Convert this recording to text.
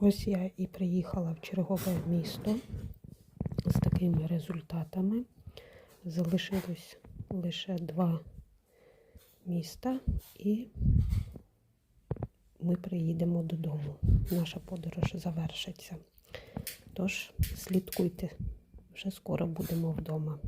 Ось я і приїхала в чергове місто з такими результатами. Залишилось лише два міста, і ми приїдемо додому. Наша подорож завершиться. Тож слідкуйте, вже скоро будемо вдома.